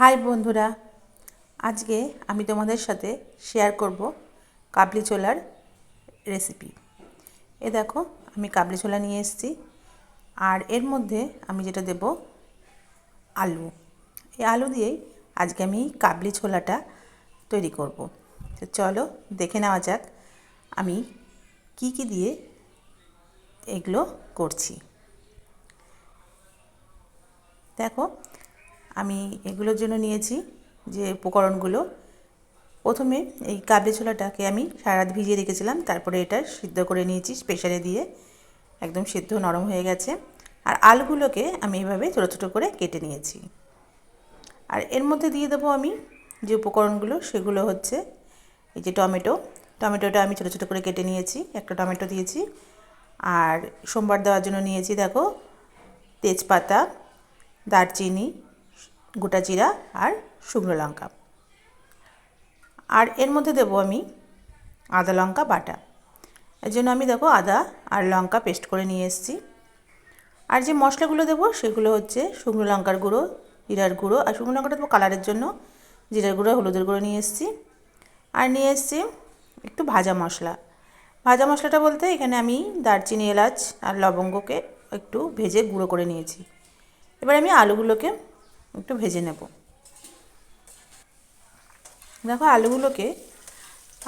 High বন্ধুরা, আজকে আমি তোমাদের সাথে শেয়ার করব কাবলি ছোলার রেসিপি এ দেখো, আমি কাবলি ছোলা নিয়ে এসেছি, আর এর মধ্যে আমি যেটা দেব, আলু। এই আলু দিয়েই আজকে আমি কাবলি ছোলাটা তৈরি করব। তো চলো দেখে নেওয়া যাক, আমি কি কি দিয়ে এগুলো করছি। দেখো আমি এগুলোর জন্য নিয়েছি যে উপকরণগুলো। প্রথমে এই কাবলি ছোলাটাকে আমি সারা রাত ভিজিয়ে রেখেছিলাম, তারপরে এটা সিদ্ধ করে নিয়েছি প্রেশারে দিয়ে। একদম সিদ্ধ নরম হয়ে গেছে। আর আলুগুলোকে আমি এভাবে ছোটো ছোটো করে কেটে নিয়েছি। আর এর মধ্যে দিয়ে দেবো আমি যে উপকরণগুলো, সেগুলো হচ্ছে এই যে টমেটো। টমেটোটা আমি ছোটো ছোটো করে কেটে নিয়েছি, একটা টমেটো দিয়েছি। আর সোমবার দেওয়ার জন্য নিয়েছি, দেখো, তেজপাতা, দারচিনি গোটা জিরা আর শুকনো লঙ্কা। আর এর মধ্যে দেবো আমি আদা লঙ্কা বাটা। এর জন্য আমি দেখো আদা আর লঙ্কা পেস্ট করে নিয়ে এসেছি। আর যে মশলাগুলো দেবো সেগুলো হচ্ছে শুকনো লঙ্কার গুঁড়ো, জিরার গুঁড়ো আর শুকনো লঙ্কাটা দেবো কালারের জন্য। জিরার গুঁড়ো, হলুদের গুঁড়ো নিয়ে এসেছি। আর নিয়ে এসেছি একটু ভাজা মশলা। ভাজা মশলাটা বলতে এখানে আমি দারচিনি, এলাচ আর লবঙ্গকে একটু ভেজে গুঁড়ো করে নিয়েছি। এবার আমি আলুগুলোকে একটু ভেজে নেব। দেখো আলুগুলোকে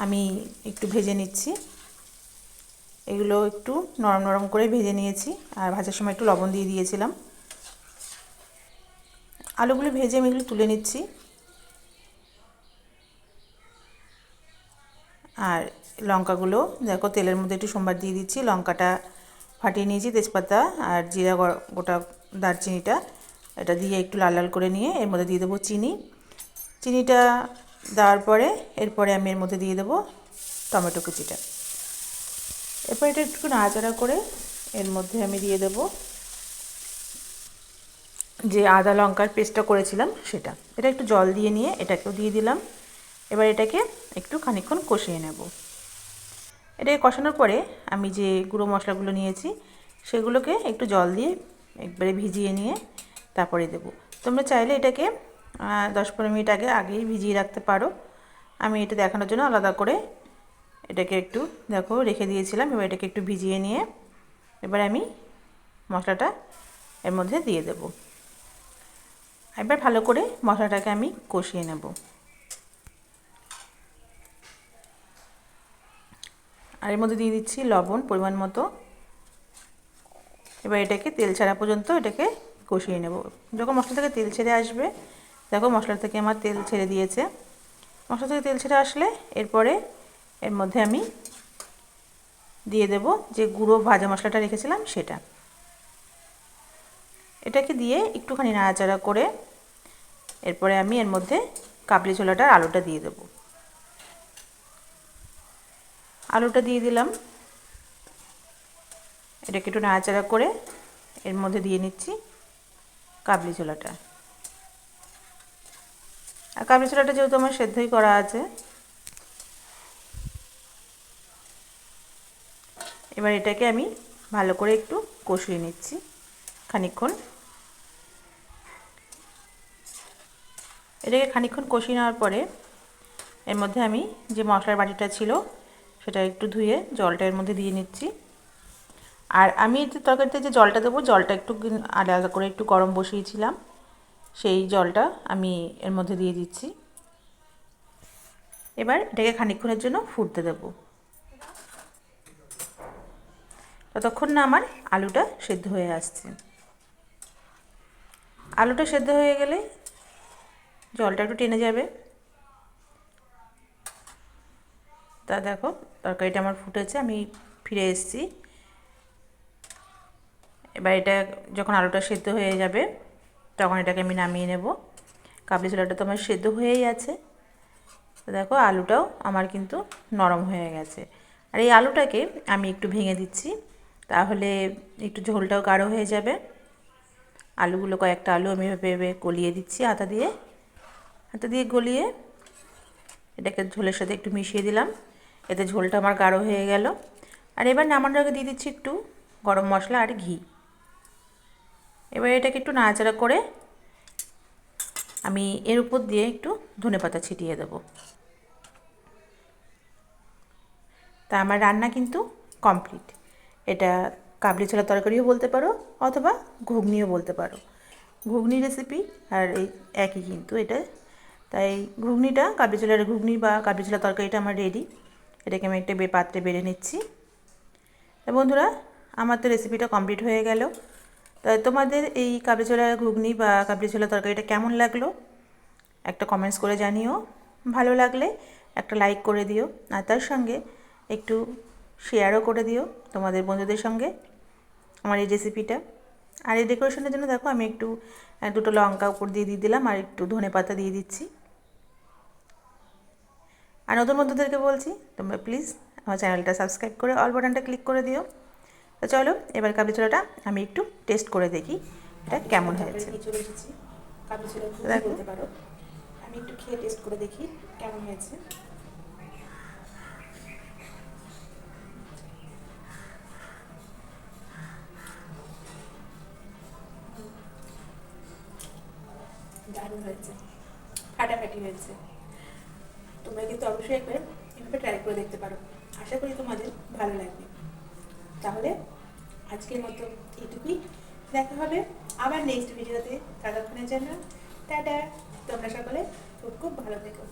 আমি একটু ভেজে নিচ্ছি। এগুলো একটু নরম নরম করে ভেজে নিয়েছি আর ভাজার সময় একটু লবণ দিয়ে দিয়েছিলাম। আলুগুলো ভেজে আমি এগুলো তুলে নিচ্ছি। আর লঙ্কাগুলো দেখো তেলের মধ্যে একটু সোমবার দিয়ে দিচ্ছি। লঙ্কাটা ফাটিয়ে নিয়েছি তেজপাতা আর জিরা গোটা দারচিনিটা। এটা দিয়ে একটু লাল লাল করে নিয়ে এর মধ্যে দিয়ে দেবো চিনি। চিনিটা দেওয়ার পরে এরপরে আমি এর মধ্যে দিয়ে দেবো টমেটো কুচিটা। এরপর এটা একটু নাড়াচাড়া করে এর মধ্যে আমি দিয়ে দেব যে আদা লঙ্কার পেস্টটা করেছিলাম সেটা। এটা একটু জল দিয়ে নিয়ে এটাকেও দিয়ে দিলাম। এবার এটাকে একটু খানিক্ষণ কষিয়ে নেব। এটাকে কষানোর পরে আমি যে গুঁড়ো মশলাগুলো নিয়েছি সেগুলোকে একটু জল দিয়ে একবারে ভিজিয়ে নিয়ে তারপরে দেবো। তোমরা চাইলে এটাকে দশ পনেরো মিনিট আগে, আগেই ভিজিয়ে রাখতে পারো। আমি এটা দেখানোর জন্য আলাদা করে এটাকে একটু, দেখো, রেখে দিয়েছিলাম। এবার এটাকে একটু ভিজিয়ে নিয়ে এবার আমি মশলাটা এর মধ্যে দিয়ে দেব। এবার ভালো করে মশলাটাকে আমি কষিয়ে নেব। আর এর মধ্যে দিয়ে দিচ্ছি লবণ পরিমাণ মতো। এবার এটাকে তেল ছাড়া পর্যন্ত এটাকে কষিয়ে নেব। যখন মশলা থেকে তেল ছেড়ে আসবে, দেখো মশলা থেকে আমার তেল ছেড়ে দিয়েছে। মশলা থেকে তেল ছেড়ে আসলে এরপরে এর মধ্যে আমি দিয়ে দেব যে গুঁড়ো ভাজা মশলাটা রেখেছিলাম সেটা। এটাকে দিয়ে একটুখানি নাড়াচাড়া করে এরপরে আমি এর মধ্যে কাবলি ছোলাটার আলুটা দিয়ে দেব। আলুটা দিয়ে দিলাম। এটাকে একটু নাড়াচাড়া করে এর মধ্যে দিয়ে নিচ্ছি। কাবলি ছোলাটা। আর কাবলি ছোলাটা যেহেতু আমার সেদ্ধই করা আছে, এবার এটাকে আমি ভালো করে একটু কষিয়ে নিচ্ছি খানিক্ষণ এটাকে খানিক্ষণ কষিয়ে নেওয়ার পরে এর মধ্যে আমি যে মশলার বাটিটা ছিল, সেটা একটু ধুয়ে জলটা এর মধ্যে দিয়ে নিচ্ছি। আর আমি যে তরকারিতে যে জলটা দেবো, জলটা একটু আলাদা করে একটু গরম বসিয়েছিলাম। সেই জলটা আমি এর মধ্যে দিয়ে দিচ্ছি। এবার এটাকে খানিক্ষণের জন্য ফুটতে দেবো। ততক্ষণ না আমার আলুটা সেদ্ধ হয়ে আসছে। আলুটা সেদ্ধ হয়ে গেলে জলটা একটু টেনে যাবে। তা দেখো, তরকারিটা আমার ফুটেছে, আমি ফিরে এসেছি। এবার এটা যখন আলুটা সেদ্ধ হয়ে যাবে, তখন এটাকে আমি নামিয়ে নেব। কাবলি ছোলাটা তো আমার সেদ্ধ হয়েই আছে। দেখো আলুটাও আমার কিন্তু নরম হয়ে গেছে। আর এই আলুটাকে আমি একটু ভেঙে দিচ্ছি, তাহলে একটু ঝোলটাও গাঢ় হয়ে যাবে। আলুগুলো কয়েকটা আলু আমি ভেবে গলিয়ে দিচ্ছি আটা দিয়ে। হাতা দিয়ে গলিয়ে এটাকে ঝোলের সাথে একটু মিশিয়ে দিলাম। এতে ঝোলটা আমার গাঢ় হয়ে গেল। আর এবার নামানোর আগে দিয়ে দিচ্ছি একটু গরম মশলা আর ঘি। এবার এটাকে একটু নাড়াচাড়া করে আমি এর উপর দিয়ে একটু ধনেপাতা ছিটিয়ে দেবো। তা আমার রান্না কিন্তু কমপ্লিট। এটা কাবলি ছোলা তরকারিও বলতে পারো অথবা ঘুগনিও বলতে পারো। ঘুগনি রেসিপি আর এই একই কিন্তু এটা। তাই ঘুগনিটা কাবলি ছোলার ঘুগনি বা কাবলি ছোলা তরকারিটা আমার রেডি এটাকে আমি একটা পাত্রে বেড়ে নিচ্ছি। তা বন্ধুরা, আমার তো রেসিপিটা কমপ্লিট হয়ে গেল। তাই তোমাদের এই কাবলি ছোলা ঘুগনি বা কাবলি ছোলা তরকারিটা কেমন লাগল? একটা কমেন্টস করে জানিও। ভালো লাগলে একটা লাইক করে দিও। আর তার সঙ্গে একটু শেয়ারও করে দিও তোমাদের বন্ধুদের সঙ্গে আমার এই রেসিপিটা আর এই ডেকোরেশনের জন্য দেখো আমি একটু দুটো লঙ্কা উপর দিয়ে দিয়ে দিলাম আর একটু ধনে পাতা দিয়ে দিচ্ছি। আর নতুন বন্ধুদেরকে বলছি, তোমরা প্লিজ আমার চ্যানেলটা সাবস্ক্রাইব করে অল বাটনটা ক্লিক করে দিও। তো চলো এবার কাবলি ছোলাটা আমি একটু টেস্ট করে দেখি এটা কেমন হয়েছে। দেখো। আমি একটু খেয়ে টেস্ট করে দেখি কেমন হয়েছে। দারুণ হয়েছে। ফাটাফাটি হয়েছে। তোমরা কিন্তু অবশ্যই একবার এভাবে ট্রাই করে দেখতে পারো। আশা করি তোমাদের ভালো লাগবে। তাহলে আজকের মতো এইটুকুই। দেখা হবে আবার নেক্সট ভিডিওতে ততক্ষণের জন্য, টাটা। তোমরা সকলে খুব খুব ভালো থেকো।